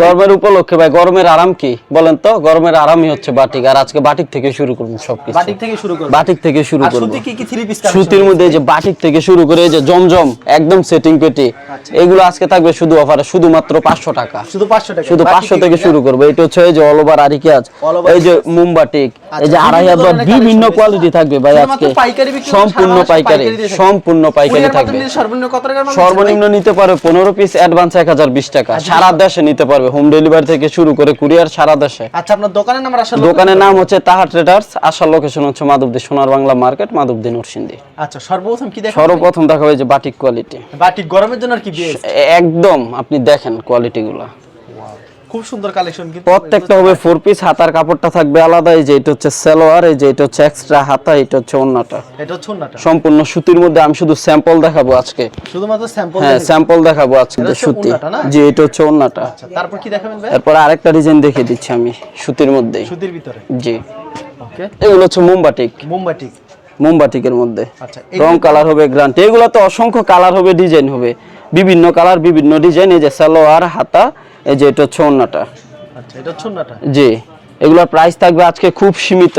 গরমের উপলক্ষে ভাই গরমের আরাম কি? বলেন তো গরমের আরামই হচ্ছে বাটিক। আর আজকে বাটিক থেকে শুরু করব সবকিছু। বাটিক থেকে শুরু করব। বাটিক থেকে শুরু করব। সুতি কি কি থ্রি পিস সুতির মধ্যে এই যে বাটিক থেকে শুরু করে এই যে জমজম একদম সেটিং পেটি আচ্ছা। এগুলো আজকে থাকবে শুধু অফারে শুধুমাত্র পাঁচশো টাকা। শুধু 500 টাকা। শুধু বাটিক পাঁচশো কি থেকে শুরু করব। এটা হচ্ছে এই যে অল ওভার আরি কাজ এই যে আরি কাজ। এই যে আচ্ছা, আড়াই হাজার বিভিন্ন কোয়ালিটি থাকবে ভাই আজকে। সম্পূর্ণ পাইকারি। সম্পূর্ণ পাইকারি থাকবে। সর্বনিম্ন কত মাল সর্বনিম্ন নিতে পারবে পনেরো পিস অ্যাডভান্স এক হাজার বিশ টাকা। সারা দেশে নিতে পারবে হোম ডেলিভারি থেকে শুরু করে কুরিয়ার সারা দেশে। আচ্ছা আপনার দোকানের নাম আসলে দোকানের নাম হচ্ছে তাহার ট্রেডার্স আসার লোকেশন হচ্ছে মাধবদী সোনার বাংলা মার্কেট মাধবদী নরসিংদী। আচ্ছা সর্বপ্রথম কি দেখেন সর্বপ্রথম দেখা হয় যে বাটিক কোয়ালিটি বাটিক গরমের জন্য আর কি একদম আপনি দেখেন কোয়ালিটি গুলা। খুব সুন্দর কালেকশন কিন্তু। প্রত্যেকটা হবে ফোর পিস হাতার কাপড়টা থাকবে আলাদা এই যে এটা হচ্ছে সালোয়ার এই যে এটা হচ্ছে এক্সট্রা হাতা এটা হচ্ছে এটা হচ্ছে ওন্নাটা। সম্পূর্ণ সুতির মধ্যে আমি শুধু স্যাম্পল দেখাবো আজকে। শুধুমাত্র স্যাম্পল হ্যাঁ স্যাম্পল দেখাবো আজকে সুতি। জি এটা হচ্ছে আচ্ছা তারপর কি দেখাবেন ভাই? এরপর আরেকটা ডিজাইন দেখিয়ে দিচ্ছি আমি সুতির মধ্যেই। সুতির ভিতরে। জি। ওকে এগুলো হচ্ছে মোমবাটিক মুম্বাটিক মোমবাটিকের মধ্যে। আচ্ছা রং কালার হবে গ্রান্ট এগুলো তো অসংখ্য কালার হবে ডিজাইন হবে। বিভিন্ন কালার বিভিন্ন ডিজাইন এই যে সালোয়ার হাতা এই যে এটা হচ্ছে অন্যটা আচ্ছা এটা হচ্ছে ওন্নাটা জি এগুলোর প্রাইস থাকবে আজকে খুব সীমিত।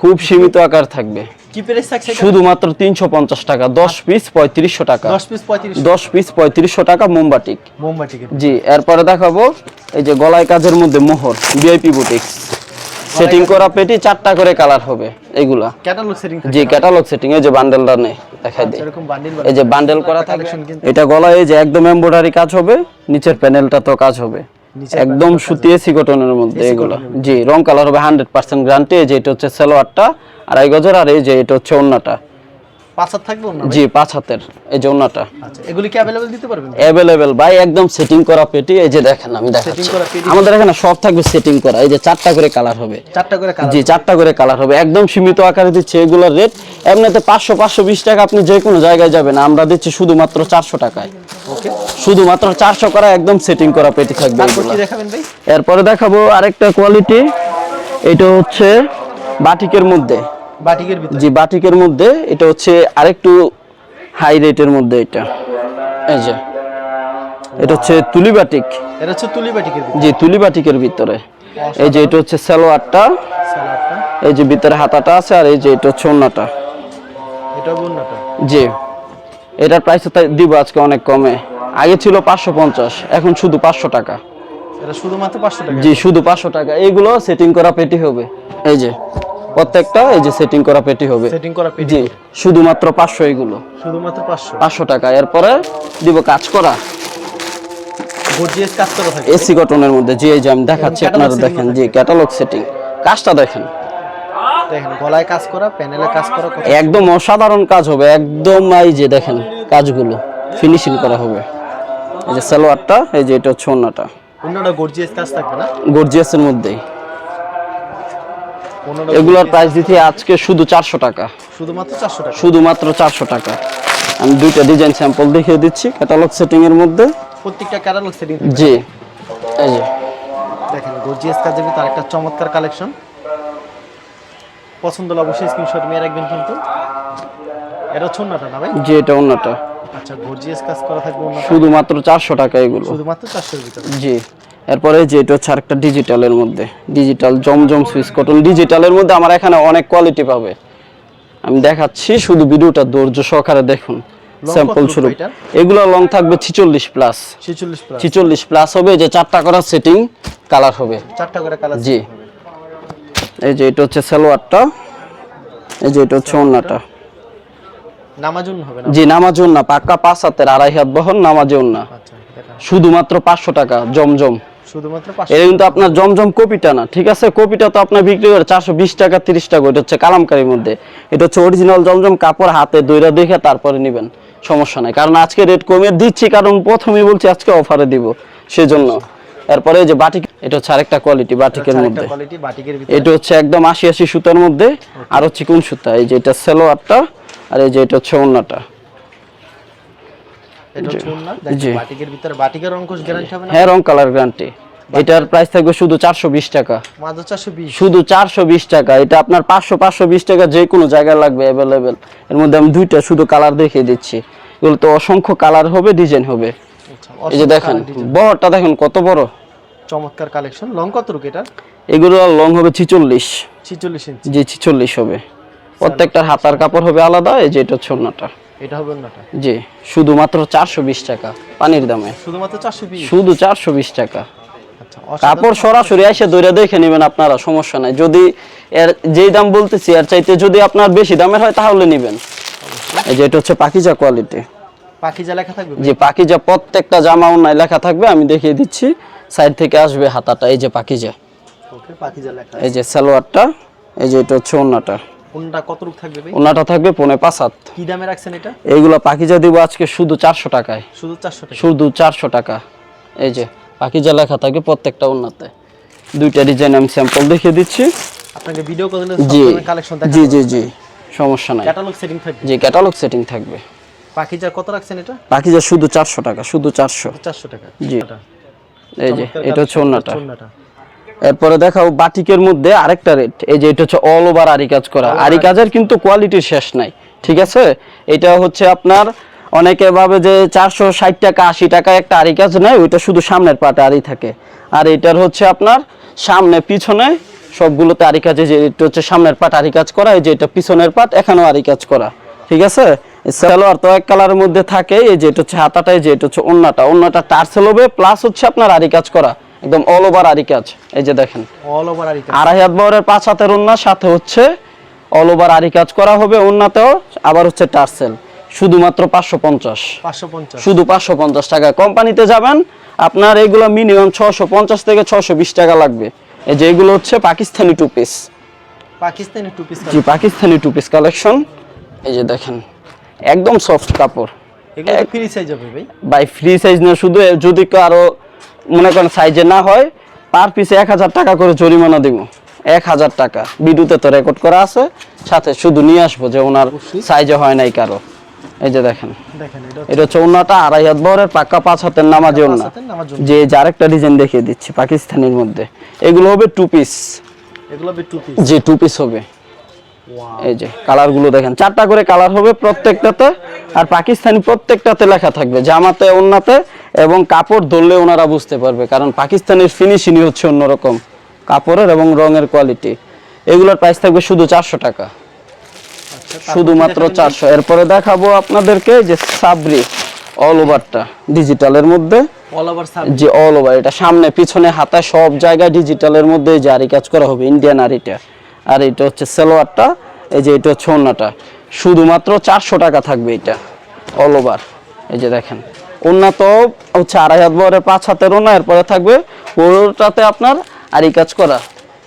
খুব সীমিত আকার থাকবে। কি প্রাইস থাকছে শুধুমাত্র তিনশো পঞ্চাশ টাকা দশ পিস পঁয়ত্রিশশো টাকা। 10 পিস 35 দশ পিস পঁয়ত্রিশশো টাকা মোমবাটিক মোমবাটিক জি এরপরে দেখাবো এই যে গলায় কাজের মধ্যে মোহর ভিআইপি বুটিক্স সেটিং করা পেটি চারটা করে কালার হবে এগুলা। ক্যাটালগ সেটিং জি ক্যাটালগ সেটিং এই যে বান্ডেলটা নেই দেখাই দিই এরকম বান্ডিল এই যে বান্ডেল করা থাকে এটা গলা এই যে একদম এমব্রয়ডারি কাজ হবে নিচের প্যানেলটা তো কাজ হবে। একদম সুতি এসি কটনের মধ্যে এগুলো। জি রং কালার হবে হান্ড্রেড পার্সেন্ট গ্যারান্টি এই যে এটা হচ্ছে সালোয়ারটা আড়াই গজের আর এই যে এটা হচ্ছে ওন্নাটা। পাঁচ হাত থাকবে ওন্না জি পাঁচ হাতের এই যে ওন্নাটা আচ্ছা এগুলি কি अवेलेबल দিতে পারবেন অ্যাভেলেবেল ভাই একদম সেটিং করা পেটি এই যে দেখেন আমি দেখাচ্ছি করা পেটি। আমাদের এখানে সব থাকবে সেটিং করা এই যে চারটা করে কালার হবে চারটা করে কালার জি চারটা করে কালার হবে একদম সীমিত আকারে দিচ্ছে এগুলোর রেট এমনিতে পাঁচশো পাঁচশো বিশ টাকা আপনি যে কোনো জায়গায় যাবেন আমরা দিচ্ছি শুধুমাত্র চারশো টাকায় ওকে শুধুমাত্র চারশো করা একদম সেটিং করা পেটি থাকবে তারপর এগুলো কি দেখাবেন ভাই এরপরে দেখাবো আরেকটা কোয়ালিটি এটা হচ্ছে বাটিকের মধ্যে বাটিকের ভিতরে? জি বাটিকের মধ্যে এটা হচ্ছে আরেকটু হাই রেটের মধ্যে এটা। এই যে এটা হচ্ছে তুলি বাটিক। এটা হচ্ছে তুলি বাটিকের জি তুলি বাটিকের ভিতরে। এই যে এটা হচ্ছে সালোয়ারটা। এই যে ভিতরে হাতাটা আছে আর এই যে এটা হচ্ছে ওন্নাটা। এটা বন্নাটা জি এটার প্রাইস দিব আজকে অনেক কমে। আগে ছিল পাঁচশো পঞ্চাশ এখন শুধু পাঁচশো টাকা। এটা শুধুমাত্র 500 টাকা? জি শুধু পাঁচশো টাকা। এইগুলো সেটিং করা পেটি হবে। এই যে প্রত্যেকটা এই যে সেটিং করা পেটি হবে। সেটিং করা পেটি জি শুধুমাত্র পাঁচশো এগুলো। শুধুমাত্র 500 পাঁচশো টাকা। এরপরে দিব কাজ করা। গর্জিয়াস কাজ করা থাকে। এসি কটনের মধ্যে। জি এই যে আমি দেখাচ্ছি আপনারা দেখেন। জি ক্যাটালগ সেটিং কাজটা দেখেন। দেখেন গলায় কাজ করা প্যানেলে কাজ করা একদম অসাধারণ কাজ হবে। একদম এই যে দেখেন কাজগুলো। ফিনিশিং করা হবে। এই যে সালোয়ারটা এই যে এটা হচ্ছে ওন্নাটা। অন্যটা গর্জিয়াস কাজ থাকবে না? গর্জিয়াসের মধ্যেই। এগুলোর প্রাইস দিতে আজকে শুধু চারশো টাকা। শুধুমাত্র 400 টাকা? শুধুমাত্র চারশো টাকা। আমি দুইটা ডিজাইন স্যাম্পল দেখিয়ে দিচ্ছি ক্যাটালগ সেটিং এর মধ্যে। প্রত্যেকটা ক্যাটালগ সেটিং জি। এই যে। দেখেন গর্জিয়াস কাজের ভিতরে একটা চমৎকার কালেকশন পছন্দ হলে অবশ্যই স্ক্রিনশট নিয়ে রাখবেন কিন্তু। এটা হচ্ছে অন্যটা না ভাই? জি এটা অন্যটা। আচ্ছা গর্জিয়াস কাজ করা থাকবে শুধুমাত্র চারশো টাকা এগুলো। শুধুমাত্র 400 এর ভিতরে। জি। এরপরে যে এটা হচ্ছে আরেকটা ডিজিটালের মধ্যে। ডিজিটাল জমজম সুইচ কটন ডিজিটালের মধ্যে আমার এখানে অনেক কোয়ালিটি পাবে। আমি দেখাচ্ছি শুধু ভিডিওটা ধৈর্য সহকারে দেখুন। স্যাম্পল শুরু। এগুলো লং থাকবে ছিচল্লিশ প্লাস 46 প্লাস ছিচল্লিশ প্লাস হবে যে চারটা করা সেটিং কালার হবে। চারটা করে কালার জি। এই যে এটা হচ্ছে সালোয়ারটা এই যে এটা হচ্ছে ওন্নাটা। নামাজুন হবে না? জি নামাজুন না পাক্কা পাঁচ হাতের আড়াই হাত বহন নামাজুন না আচ্ছা শুধুমাত্র পাঁচশো টাকা জমজম। শুধুমাত্র এটা কিন্তু আপনার জমজম কপিটা না ঠিক আছে? কপিটা তো আপনার বিক্রি করে চারশো বিশ টাকা তিরিশ টাকা এটা হচ্ছে কালামকারির মধ্যে। এটা হচ্ছে অরিজিনাল জমজম কাপড় হাতে দইরা দেখে তারপরে নেবেন সমস্যা নাই। কারণ আজকে রেট কমিয়ে দিচ্ছি কারণ প্রথমেই বলছি আজকে অফারে দিব সেজন্য। এরপরে এই যে বাটিক এটা হচ্ছে আরেকটা কোয়ালিটি বাটিকের মধ্যে। বাটিকের ভিতরে। এটা হচ্ছে একদম আশি আশি সুতার মধ্যে আর হচ্ছে কোন সুতা? এই যে এটা সেলোয়ারটা আর এই যে এটা হচ্ছে ওন্নাটা এটা হচ্ছে ওন্না বাটিকের ভিতরে বাটিকের অঙ্কুশ গ্যারান্টি হবে না? হ্যাঁ রং কালার গ্যারান্টি এটার প্রাইস থাকবে শুধু চারশো বিশ টাকা। শুধু চারশো বিশ টাকা। এটা আপনার পাঁচশো পাঁচশো বিশ টাকা যে কোনো জায়গায় লাগবে অ্যাভেলেবেল এর মধ্যে আমি দুইটা শুধু কালার দেখিয়ে দিচ্ছি। এগুলো তো অসংখ্য কালার হবে ডিজাইন হবে। আচ্ছা এই যে দেখেন বহরটা দেখেন কত বড়? চমৎকার কালেকশন লং কত রুক এটা এগুলো লং হবে ছিচল্লিশ। ছিচল্লিশ জি ছিচল্লিশ হবে। প্রত্যেকটার হাতার কাপড় হবে আলাদা এই যে এটা ওড়নাটা এটা হবে অন্যটা? জি শুধুমাত্র চারশো বিশ টাকা পানির দামে। শুধুমাত্র চারশো শুধু চারশো বিশ টাকা। আচ্ছা কাপড় সরাসরি এসে দইরা দেখে নেবেন আপনারা সমস্যা নাই। যদি এর যেই দাম বলতেছি এর চাইতে যদি আপনার বেশি দামের হয় তাহলে নেবেন। এই যে এটা হচ্ছে পাকিজা কোয়ালিটি যা লেখা থাকবে? যে পাকিজা প্রত্যেকটা জামা অন্যায় লেখা থাকবে আমি দেখিয়ে দিচ্ছি। সাইড থেকে আসবে হাতাটা এই যে পাকিজা ওকে যা লেখা এই যে সালোয়ারটা এই যে এটা হচ্ছে ওন্নাটা কোনটা কত থাকবে ভাই? ওন্নাটা থাকবে পনে পাঁচ হাত। কি দামে রাখছেন এটা? এইগুলো পাকিজা দিব আজকে শুধু চারশো টাকায়। শুধু চারশো টাকা? শুধু চারশো টাকা। এই যে পাকিজা লেখা থাকবে প্রত্যেকটা ওন্নাতে দুইটা ডিজাইন আমি স্যাম্পল দেখিয়ে দিচ্ছি। আপনাকে ভিডিও কল জি কালেকশন জি জি জি সমস্যা নাই। ক্যাটালগ সেটিং থাকবে? জি ক্যাটালগ সেটিং থাকবে। পাখি যার কত রাখছেন এটা? পাকিজা শুধু চারশো টাকা শুধু চারশো। চারশো টাকা। জি। এটা। এই যে এটা হচ্ছে ওন্নাটা। এরপরে দেখাও বাটিকের মধ্যে আরেকটা রেট এই যে এটা হচ্ছে অল ওভার আরি কাজ করা। আরি কাজের কিন্তু কোয়ালিটির শেষ নাই ঠিক আছে? এটা হচ্ছে আপনার অনেকে ভাবে যে চারশো ষাট টাকা আশি টাকা একটা আরি কাজ নেয় ওইটা শুধু সামনের পাটে আরি থাকে। আর এটার হচ্ছে আপনার সামনে পিছনে সবগুলোতে আরি কাজে যে এটা হচ্ছে সামনের পাট আরি কাজ করা এই যে এটা পিছনের পাট এখানেও আরি কাজ করা ঠিক আছে? সালোয়ার তো এক কালারের মধ্যে থাকে এই যে এটা হচ্ছে হাতাটাই যে এটা হচ্ছে অন্যটা অন্যটা টার্সেল হবে প্লাস হচ্ছে আপনার আরি কাজ করা। একদম অল ওভার আরি কাজ এই যে দেখেন। অল ওভার আর আড়াই হাত বহরের পাঁচ হাতের ওন্নার সাথে হচ্ছে অল ওভার আরি কাজ করা হবে ওন্নাতেও আবার হচ্ছে টার্সেল শুধুমাত্র পাঁচশো পঞ্চাশ। শুধু পাঁচশো পঞ্চাশ টাকা। কোম্পানিতে যাবেন আপনার এগুলো মিনিমাম ছশো পঞ্চাশ থেকে ছশো বিশ টাকা লাগবে। এই যে এগুলো হচ্ছে Pakistani two piece Pakistani two piece জি পাকিস্তানি টু পিস কালেকশন এই যে দেখেন একদম সফট কাপড়। এগুলো ফ্রি সাইজ হবে ভাই। বাই ফ্রি সাইজ না শুধু যদি কারও মনে করেন সাইজে না হয় পার পিসে এক হাজার টাকা করে জরিমানা দিব। এক হাজার টাকা। ভিডিওতে তো রেকর্ড করা আছে। সাথে শুধু নিয়ে আসব যে ওনার সাইজে হয় নাই কারও। এই যে দেখেন। এটা হচ্ছে ওনাটা আড়াই হাত বহরের পাক্কা পাঁচ হাতের নামাজি ওনা। যে যে আরেকটা ডিজাইন দেখিয়ে দিচ্ছি পাকিস্তানের মধ্যে। এগুলো হবে টু পিস এগুলো হবে টু পিস যে টু পিস হবে। এই যে কালারগুলো দেখেন চারটা করে কালার হবে প্রত্যেকটাতে আর পাকিস্তানি প্রত্যেকটাতে লেখা থাকবে জামাতে ওন্নাতে এবং কাপড় ধরলে ওনারা বুঝতে পারবে কারণ পাকিস্তানের ফিনিশিংই হচ্ছে অন্যরকম কাপড়ের এবং রঙের কোয়ালিটি এগুলোর প্রাইস থাকবে শুধু চারশো টাকা। শুধুমাত্র চারশো। এরপরে দেখাবো আপনাদেরকে যে সাবরি অল ওভারটা ডিজিটালের মধ্যে। যে অল ওভার এটা সামনে পিছনে হাতায় সব জায়গায় ডিজিটালের মধ্যে যে আরি কাজ করা হবে ইন্ডিয়ান আরিটা। আর এটা হচ্ছে সেলোয়ারটা, এই যে এটা হচ্ছে ওন্নাটা। শুধুমাত্র চারশো টাকা থাকবে এটা অল ওভার এই যে দেখেন, ওন্না তো হচ্ছে আড়াই হাত বহরের পাঁচ হাতের ওনা এরপরে থাকবে পুরোটাতে আপনার আরি কাজ করা,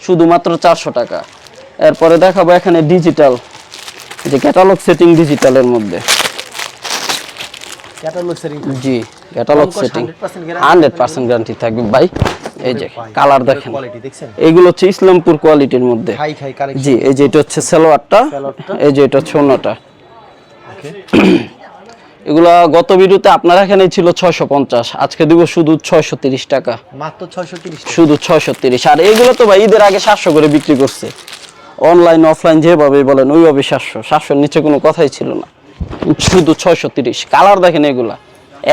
শুধুমাত্র চারশো টাকা। এরপরে দেখাবো এখানে ডিজিটাল যে ক্যাটালগ সেটিং ডিজিটালের মধ্যে। ক্যাটালগ সেটিং জি catalogue setting 100% guarantee hundred percent guarantee থাকবে। ভাই এই যে কালার দেখেন। কোয়ালিটি দেখছেন? এগুলো হচ্ছে ইসলামপুর কোয়ালিটির মধ্যে। হাই হাই কালেকশন জি এই যে এটা হচ্ছে সালোয়ারটা। এই যে এটা হচ্ছে ওকে এগুলা গত ভিডিওতে আপনার এখানে ছিল ছয়শো পঞ্চাশ। আজকে দিব শুধু ছয়শো তিরিশ টাকা। মাত্র 630 শুধু ছয়শো তিরিশ। আর এগুলো তো ভাই ঈদের আগে সাতশো করে বিক্রি করছে। অনলাইন অফলাইন যেভাবে বলেন ওইভাবে সাতশো। সাতশোর নিচে কোনো কথাই ছিল না। শুধু ছয়শো তিরিশ। কালার দেখেন এগুলা।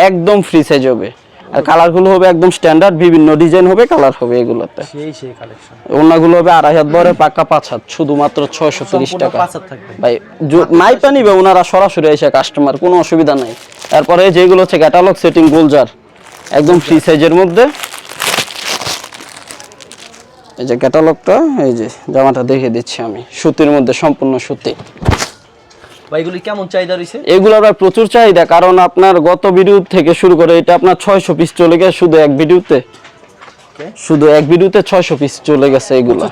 একদম ফ্রি সাইজ হবে। আর কালারগুলো হবে একদম স্ট্যান্ডার্ড বিভিন্ন ডিজাইন হবে কালার হবে এগুলোতে। ওনাগুলো হবে আড়াই হাত বরে পাক্কা পাঁচ হাত শুধুমাত্র ছয়শো তিরিশ টাকা। ভাই মাইপা নিবে ওনারা সরাসরি এসে কাস্টমার কোনো অসুবিধা নাই। তারপরে যেগুলো হচ্ছে ক্যাটালগ সেটিং গোলজার একদম ফ্রি সাইজের মধ্যে। এই যে ক্যাটালগটা এই যে জামাটা দেখে দিচ্ছি আমি সুতির মধ্যে সম্পূর্ণ সুতি। এগুলি কেমন চাহিদা ভাই প্রচুর চাহিদা কারণ আপনার গত ভিডিও থেকে শুরু করে এটা আপনার ছয়শো পিস চলে গেছে শুধু এক ভিডিওতে শুধু এক ভিডিওতে ছয়শো পিস চলে গেছে এগুলো।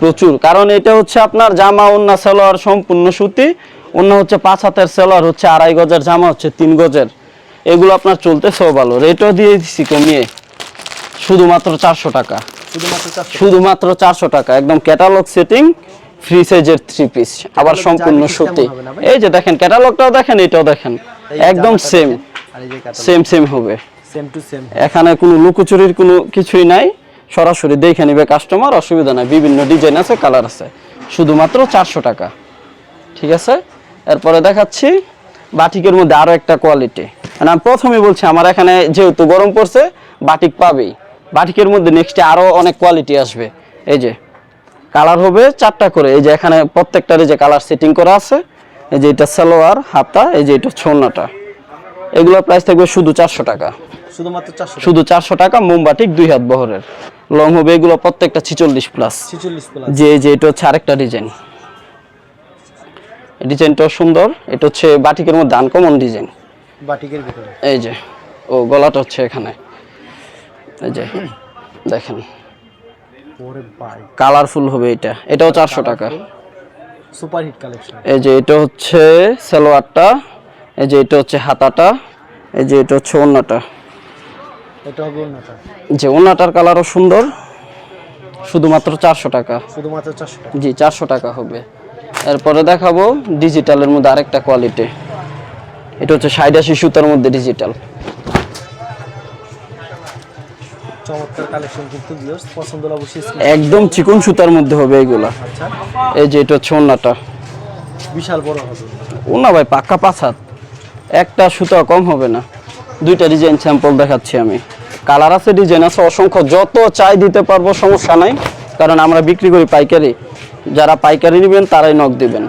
প্রচুর কারণ এটা হচ্ছে আপনার জামা ওন্না সালোয়ার সম্পূর্ণ সুতি অন্য হচ্ছে পাঁচ হাতের সালোয়ার হচ্ছে আড়াই গজের জামা হচ্ছে তিন গজের। এগুলো আপনার চলতেছেও ভালো রেটও দিয়ে দিচ্ছি কমিয়ে। শুধুমাত্র চারশো টাকা। শুধুমাত্র চারশো টাকা। একদম ক্যাটালগ সেটিং ফ্রি সাইজের থ্রি পিস আবার সম্পূর্ণ সুতি? এই যে দেখেন ক্যাটালগটাও দেখেন এটাও দেখেন। একদম সেম সেম সেম হবে। সেম টু সেম এখানে কোনো লুকোচুরির কোনো কিছুই নাই। সরাসরি দেখে নিবে কাস্টমার অসুবিধা নাই। বিভিন্ন ডিজাইন আছে কালার আছে। শুধুমাত্র চারশো টাকা। ঠিক আছে? এরপরে দেখাচ্ছি বাটিকের মধ্যে আরও একটা কোয়ালিটি মানে আমি প্রথমে বলছি আমার এখানে যেহেতু গরম পড়ছে বাটিক পাবেই। বাটিকের মধ্যে নেক্সটে আরও অনেক কোয়ালিটি আসবে। এই যে কালার হবে চারটা করে। এই যে এখানে প্রত্যেকটার যে কালার সেটিং করা আছে এই যে এটা সালোয়ার হাতা এই যে এটা ছোনাটা এগুলোর প্রাইস থাকবে শুধু চারশো টাকা। শুধুমাত্র চারশো শুধু চারশো টাকা মোমবাটিক দুই হাত বহরের। লং হবে এগুলো প্রত্যেকটা ছিচল্লিশ প্লাস ছিচল্লিশ প্লাস যে যে এটা হচ্ছে আরেকটা ডিজাইন ডিজাইনটাও সুন্দর। এটা হচ্ছে বাটিকের মধ্যে আনকমন ডিজাইন বাটিকের ভিতরে। এই যে ও গলাটা হচ্ছে এখানে। এই যে দেখেন। কালারফুল হবে এটা। এটাও চারশো টাকা। সুপার হিট কালেকশন এই যে এটা হচ্ছে সালোয়ারটা এই যে এটা হচ্ছে হাতাটা এই যে এটা হচ্ছে ওন্নাটা এটা হবে যে ওন্নাটার কালারও সুন্দর শুধুমাত্র চারশো টাকা। শুধুমাত্র চারশো টাকা। জি চারশো টাকা হবে। এরপরে দেখাবো ডিজিটালের মধ্যে আরেকটা কোয়ালিটি এটা হচ্ছে আশি সুতার মধ্যে ডিজিটাল চমৎকার কালেকশন কিন্তু ভিউয়ার্স পছন্দ হলে অবশ্যই একদম চিকন সুতার মধ্যে হবে এগুলা। আচ্ছা। এই যে এটা ওন্নাটা। বিশাল বড় হবে। ওনা ভাই পাক্কা পাঁচ হাত। একটা সুতা কম হবে না। দুইটা ডিজাইন স্যাম্পল দেখাচ্ছি আমি। কালার আছে ডিজাইন আছে অসংখ্য। যত চাই দিতে পারব সমস্যা নাই। কারণ আমরা বিক্রি করি পাইকারি। যারা পাইকারি নেবেন তারাই নক দিবেন।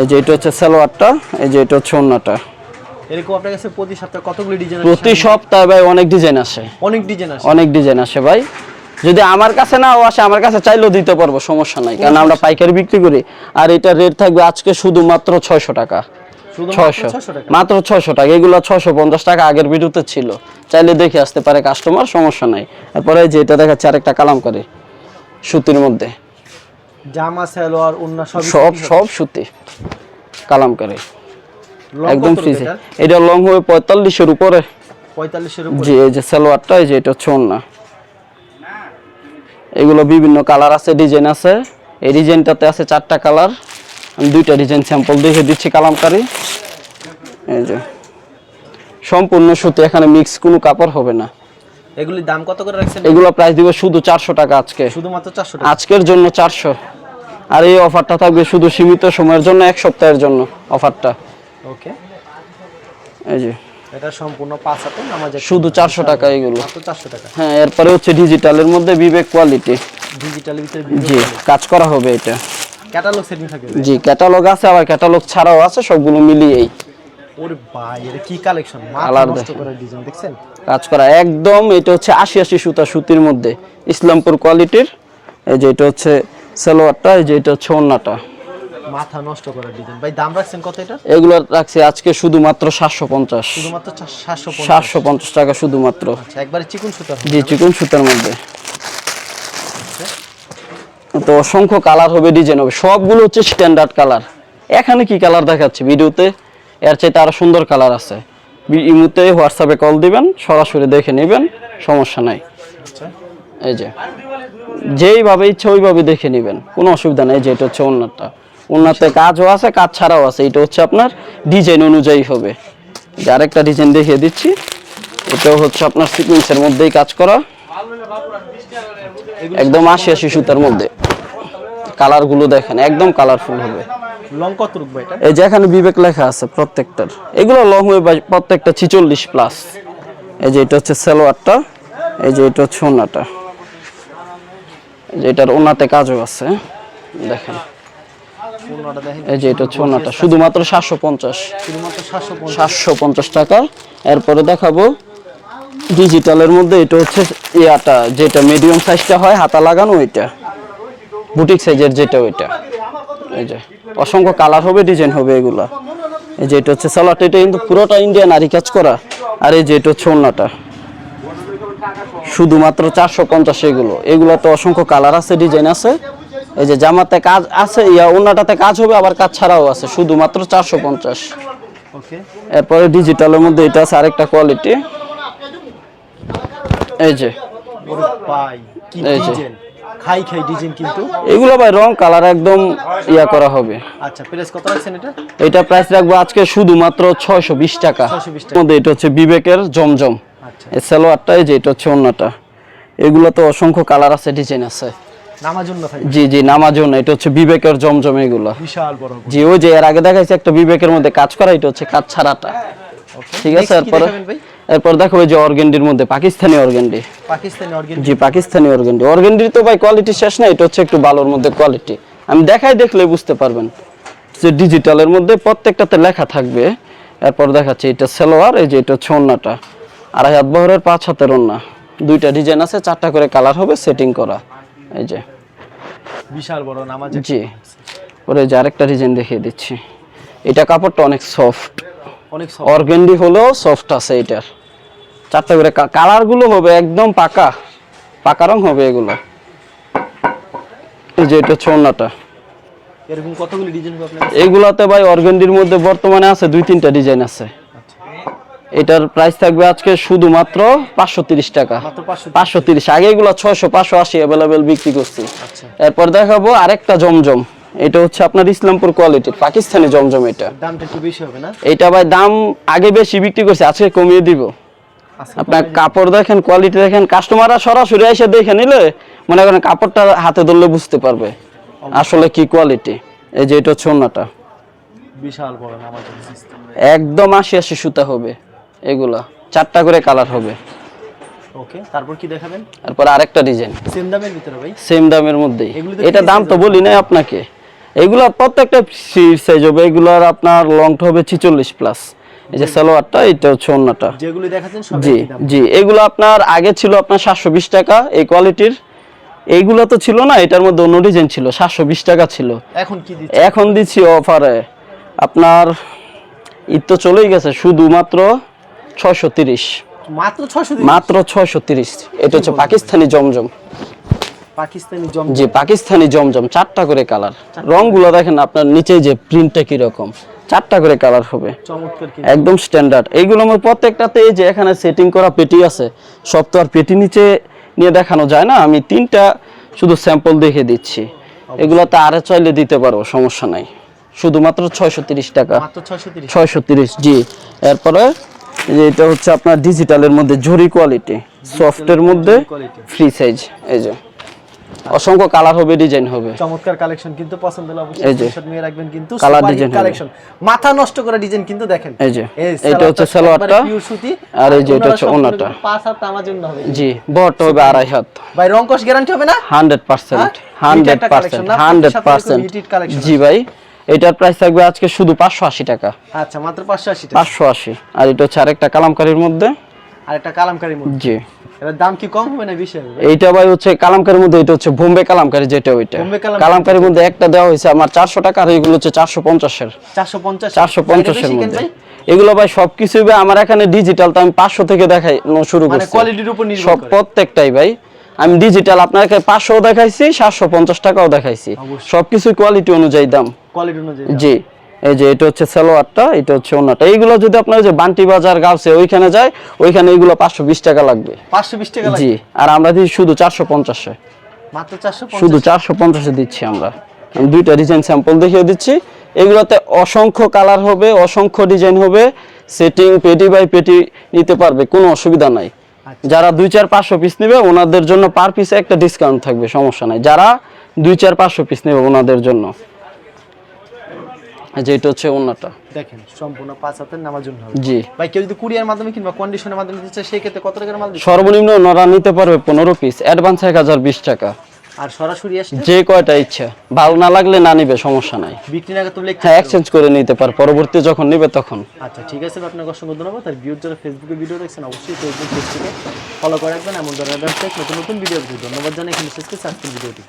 এই যে এটা হচ্ছে সালোয়ারটা এই যে এটা হচ্ছে ওন্নাটা। এরকম আপনার কাছে প্রতি সপ্তাহে কতগুলি ডিজাইন প্রতি সপ্তাহে ভাই অনেক ডিজাইন আসে। অনেক ডিজাইন আছে অনেক ডিজাইন আসে ভাই। যদি আমার কাছে নাও আসে আমার কাছে চাইলেও দিতে পারব সমস্যা নাই। কারণ আমরা পাইকারি বিক্রি করি আর এটা রেট থাকবে আজকে শুধুমাত্র ছয়শো টাকা। ছয়শো। মাত্র ছয়শো টাকা। এগুলো ছয়শো পঞ্চাশ টাকা আগের ভিডিওতে ছিল। চাইলে দেখে আসতে পারে কাস্টমার সমস্যা নাই। তারপরে যে এটা দেখাচ্ছে আরেকটা কালাম করে সুতির মধ্যে। জামা সালোয়ার অন্য সব সব সব সুতি। কালামকারি একদম ফ্রিজে। এটা? লং হবে পঁয়তাল্লিশের উপরে। পঁয়তাল্লিশের উপর? জি এই যে সালোয়ারটা এই যে এটা হচ্ছে ওন্না এগুলো বিভিন্ন কালার আছে ডিজাইন আছে। এই ডিজাইনটাতে আছে চারটা কালার। আমি দুইটা ডিজাইন স্যাম্পল দেখে দিচ্ছি কালামকারি। এই যে। সম্পূর্ণ সুতি এখানে মিক্স কোনো কাপড় হবে না। এগুলির দাম কত করে রাখছেন? এগুলো প্রাইস দিব শুধু চারশো টাকা আজকে। শুধুমাত্র চারশো টাকা? আজকের জন্য চারশো। আর এই অফারটা থাকবে শুধু সীমিত সময়ের জন্য এক সপ্তাহের জন্য অফারটা ওকে। এই যে। এটা সম্পূর্ণ পাঁচ হাতে নামাজের শুধু চারশো টাকা এগুলো। মাত্র টাকা। হ্যাঁ এরপরে হচ্ছে ডিজিটালের মধ্যে বিবেক কোয়ালিটি ডিজিটালের ভিতরে জি কাজ করা হবে এটা। ক্যাটালগ সেটিং থাকে। জি ক্যাটালগ আছে আবার ক্যাটালগ ছাড়াও আছে সবগুলো মিলিয়েই। ওরে ভাই এটা কি কালেকশন মাথা Colour নষ্ট দেখেন। করে ডিজাইন দেখছেন? কাজ করা একদম এটা হচ্ছে আশি আশি সুতা সুতির মধ্যে। ইসলামপুর কোয়ালিটির এই যে এটা হচ্ছে সালোয়ারটা এই যে এটা হচ্ছে ওন্নাটা মাথা নষ্ট ডিজাইন ভাই দাম রাখছেন কত এটা? এগুলো রাখছি আজকে শুধুমাত্র সাতশো পঞ্চাশ। শুধুমাত্র চার- সাতশো পঞ্চাশ। সাতশো পঞ্চাশ টাকা শুধুমাত্র। আচ্ছা একবারে চিকুন সুতার জি চিকন সুতার মধ্যে। তো অসংখ্য কালার হবে ডিজাইন হবে। সবগুলো হচ্ছে স্ট্যান্ডার্ড কালার। এখানে কি কালার দেখাচ্ছে ভিডিওতে? এর চাইতে আরও সুন্দর কালার আছে। ইমুতে হোয়াটসঅ্যাপে কল দিবেন সরাসরি দেখে নেবেন সমস্যা নাই। আচ্ছা। এই যে যেইভাবে ইচ্ছা ওইভাবে দেখে নেবেন। কোনো অসুবিধা নেই যে এটা হচ্ছে অন্যটা অন্যতে কাজও আছে কাজ ছাড়াও আছে। এটা হচ্ছে আপনার ডিজাইন অনুযায়ী হবে। যে আরেকটা ডিজাইন দেখিয়ে দিচ্ছি। এটাও হচ্ছে আপনার সিকুয়েন্সের মধ্যেই কাজ করা। একদম আশি আশি সুতার মধ্যে। কালারগুলো দেখেন একদম কালারফুল হবে। লং কত রুকবে এটা? এই যে এখানে বিবেক লেখা আছে প্রত্যেকটার। এগুলো লং হয়ে প্রত্যেকটা ছিচল্লিশ প্লাস এই যে এটা হচ্ছে সালোয়ারটা এই যে এটা হচ্ছে ওনাটা। এই যে এটার ওনাতে কাজও আছে। দেখেন। এই যে এটা হচ্ছে ওনাটা শুধুমাত্র সাতশো পঞ্চাশ। সাতশো পঞ্চাশ। টাকা। এরপরে দেখাবো ডিজিটালের মধ্যে এটা হচ্ছে ইয়াটা যেটা মিডিয়াম সাইজটা হয় হাতা লাগানো ওইটা। বুটিক সাইজের যেটা ওইটা। এই যে অসংখ্য কালার হবে ডিজাইন হবে এগুলা। এই যে এটা হচ্ছে সালাট এটা কিন্তু পুরোটা ইন্ডিয়ান আরি কাজ করা। আর এই যে এটা হচ্ছে অন্যটা শুধুমাত্র চারশো পঞ্চাশ এগুলো। এগুলো তো অসংখ্য কালার আছে ডিজাইন আছে। এই যে জামাতে কাজ আছে ইয়া অন্যটাতে কাজ হবে আবার কাজ ছাড়াও আছে শুধুমাত্র চারশো পঞ্চাশ। এরপরে ডিজিটালের মধ্যে এটা আছে আরেকটা কোয়ালিটি এই যে। এই যে। খাই খাই ডিজাইন কিন্তু। এগুলো ভাই রং কালার একদম ইয়া করা হবে। আচ্ছা প্রাইস কত রাখছেন এটা? এটা প্রাইস রাখব আজকে শুধুমাত্র ছয়শো বিশ টাকা। 620 টাকা। মধ্যে এটা হচ্ছে বিবেকের জমজম। আচ্ছা। এই সালোয়ারটা এই যে এটা হচ্ছে অন্যটা এগুলো তো অসংখ্য কালার আছে ডিজাইন আছে। নামার জন্য থাকে জি জি নামাজন এটা হচ্ছে বিবেকের জমজম এগুলো। বিশাল বড় জি ওই যে এর আগে দেখাইছে একটা বিবেকের মধ্যে কাজ করা এটা হচ্ছে কাজ ছাড়াটা। ঠিক আছে এরপরে এরপর দেখো যে অর্গেন্ডির মধ্যে Pakistani organdy. Pakistani organdy Pakistani organdy. অর্গেন্ডির তো ভাই কোয়ালিটি শেষ না এটা হচ্ছে একটু ভালোর মধ্যে কোয়ালিটি আমি দেখাই দেখলে বুঝতে পারবেন যে ডিজিটালের মধ্যে প্রত্যেকটাতে লেখা থাকবে। এরপর দেখাচ্ছি এটা সেলোয়ার এই যে এটা হচ্ছে ওন্নাটা। আড়াই হাত বহরের পাঁচ হাতের ওন্না। দুইটা ডিজাইন আছে চারটা করে কালার হবে সেটিং করা। এই যে। বিশাল বড় নামাজ জি। ওরে যে আরেকটা ডিজাইন দেখিয়ে দিচ্ছি। এটা কাপড়টা অনেক সফট অনেক অর্গেন্ডি হলেও সফট আছে এটার। চারটা করে কালারগুলো হবে একদম পাকা। পাকা রং হবে এগুলো। এই যে এটা হচ্ছে ওড়নাটা। এরকম কতগুলি ডিজাইন এইগুলাতে ভাই অর্গেন্ডির মধ্যে বর্তমানে আছে দুই তিনটা ডিজাইন আছে। এটার প্রাইস থাকবে আজকে শুধুমাত্র পাঁচশো তিরিশ টাকা। পাঁচশো তিরিশ। আগে এগুলো ছয়শো পাঁচশো আশি অ্যাভেলেবেল বিক্রি করছি। আচ্ছা। এরপর দেখাবো আরেকটা জমজম। এটা হচ্ছে আপনার ইসলামপুর কোয়ালিটির পাকিস্তানি জমজম এটা। দামটা একটু বেশি হবে না? এইটা ভাই দাম আগে বেশি বিক্রি করছে আজকে কমিয়ে দিব। আপনার কাপড় দেখেন কোয়ালিটি দেখেন কাস্টমাররা সরাসরি এসে দেখে নিলে মনে করেন কাপড়টা হাতে ধরলে বুঝতে পারবে আসলে কি কোয়ালিটি এই যে এটা হচ্ছে। বিশাল বড় একদম আশি আশি সুতা হবে। এগুলা। চারটা করে কালার হবে। ওকে তারপর কি দেখাবেন? তারপর আরেকটা ডিজাইন সেম দামের ভিতরে ভাই? সেম দামের মধ্যেই। এটা দাম তো বলি নাই আপনাকে। এগুলা প্রত্যেকটা সাইজ হবে। এগুলার আপনার লংটা হবে ছিচল্লিশ প্লাস এই যে সালোয়ারটা এটা হচ্ছে অন্যটা। যেগুলি দেখাচ্ছেন সব জি জি এগুলো আপনার আগে ছিল আপনার সাতশো বিশ টাকা এই কোয়ালিটির এইগুলো তো ছিল না এটার মধ্যে অন্য ডিজাইন ছিল সাতশো বিশ টাকা ছিল। এখন কি দিচ্ছে এখন দিচ্ছি অফারে আপনার ঈদ তো চলেই গেছে শুধুমাত্র ছয়শো তিরিশ। মাত্র ছয়শো মাত্র ছয়শো তিরিশ। এটা হচ্ছে পাকিস্তানি জমজম। পাকিস্তানি জম জি পাকিস্তানি জমজম চারটা করে কালার। রংগুলো দেখেন আপনার নিচে যে প্রিন্টটা কীরকম। চারটা করে কালার হবে। একদম স্ট্যান্ডার্ড এইগুলো আমার প্রত্যেকটাতে এই যে এখানে সেটিং করা পেটি আছে সব তো আর পেটি নিচে নিয়ে দেখানো যায় না। আমি তিনটা শুধু স্যাম্পল দেখে দিচ্ছি। এগুলোতে আরে চাইলে দিতে পারব সমস্যা নাই। শুধুমাত্র ছয়শো তিরিশ টাকা। ছয়শো তিরিশ জি। এরপরে যে এটা হচ্ছে আপনার ডিজিটালের মধ্যে জরি কোয়ালিটি সফটের মধ্যে ফ্রি সাইজ এই যে। অসংখ্য কালার হবে ডিজাইন হবে। চমৎকার কালেকশন কিন্তু পছন্দ হলে অবশ্যই স্ক্রিনশট নিয়ে রাখবেন কিন্তু design হবে। কালেকশন মাথা নষ্ট করা ডিজাইন কিন্তু দেখেন। এই যে। এটা হচ্ছে সালোয়ারটা। পিওর সুতি। আর এই যে এটা হচ্ছে ওনাটা। পাঁচ হাত আমার জন্য হবে। জি বট হবে আড়াই হাত। ভাই রংকশ গ্যারান্টি হবে না? হান্ড্রেড পার্সেন্ট হ্যাঁ? হান্ড্রেড এটা একটা পার্সেন্ট collection না? হান্ড্রেড প্রত্যেক সপ্তাহে পার্সেন্ট এরকম heated collection জি ভাই। এটার প্রাইস থাকবে আজকে শুধু পাঁচশো আশি টাকা। আচ্ছা মাত্র পাঁচশো আশি পাঁচশো আশি। আর এটা হচ্ছে আরেকটা কালামকারির মধ্যে। আর একটা কালামকারী মধ্যে? জি। এবার দাম কি কম হবে না বেশি হবে? এইটা ভাই হচ্ছে কালামকারির মধ্যে এটা হচ্ছে বোম্বে কালামকারি যেটা ওইটা। বোম্বে কালামকারির মধ্যে একটা দেওয়া হয়েছে আমার চারশো টাকা আর এগুলো হচ্ছে মধ্যে। এগুলো ভাই সবকিছু ভাই আমার এখানে ডিজিটাল তো আমি পাঁচশো থেকে দেখাই শুরু মানে করছি। কোয়ালিটির উপর নির্ভর সব প্রত্যেকটাই ভাই। আমি ডিজিটাল আপনাকে পাঁচশো দেখাইছি সাতশো পঞ্চাশ টাকাও দেখাইছি। সবকিছু কোয়ালিটি অনুযায়ী দাম। কোয়ালিটি অনুযায়ী জি এই যে এটা হচ্ছে সালোয়ারটা এটা হচ্ছে ওনাটা এইগুলো যদি আপনার যে বান্টি বাজার গাউসে ওইখানে যায় ওইখানে এগুলো পাঁচশো বিশ টাকা লাগবে। পাঁচশো বিশ টাকা জি আর আমরা দিই শুধু চারশো পঞ্চাশে। শুধু চারশো পঞ্চাশে দিচ্ছি আমরা। আমি দুইটা ডিজাইন স্যাম্পল দেখিয়ে দিচ্ছি। এগুলোতে অসংখ্য কালার হবে অসংখ্য ডিজাইন হবে। সেটিং পেটি বাই পেটি নিতে পারবে কোনো অসুবিধা নাই। যারা দুই চার পাঁচশো পিস নেবে ওনাদের জন্য পার পিসে একটা ডিসকাউন্ট থাকবে সমস্যা নাই। যারা দুই চার পাঁচশো পিস নেবে ওনাদের জন্য। এই হচ্ছে ওনাটা। দেখেন সম্পূর্ণ পাঁচ হাতের নামার জন্য জি। ভাই কেউ যদি কুরিয়ার মাধ্যমে কিংবা কন্ডিশনের মাধ্যমে দিতে চায় সেই ক্ষেত্রে কত টাকার মাল সর্বনিম্ন ওনারা নিতে পারবে পনেরো পিস অ্যাডভান্স এক হাজার বিশ টাকা। আর সরাসরি আসলে যে কয়টা ইচ্ছা। ভালো না লাগলে না নিবে সমস্যা নাই। বিক্রি না করতে হ্যাঁ এক্সচেঞ্জ করে নিতে পার পরবর্তী যখন নিবে তখন। আচ্ছা ঠিক আছে আপনাকে অসংখ্য ধন্যবাদ। আর ভিউর যারা ফেসবুকে ভিডিও দেখছেন অবশ্যই ফেসবুক পেজটিকে ফলো করে রাখবেন। এমন ধরনের নতুন নতুন ভিডিও ধন্যবাদ জানাই এখানে শেষ করছি আজকের ভিডিওটি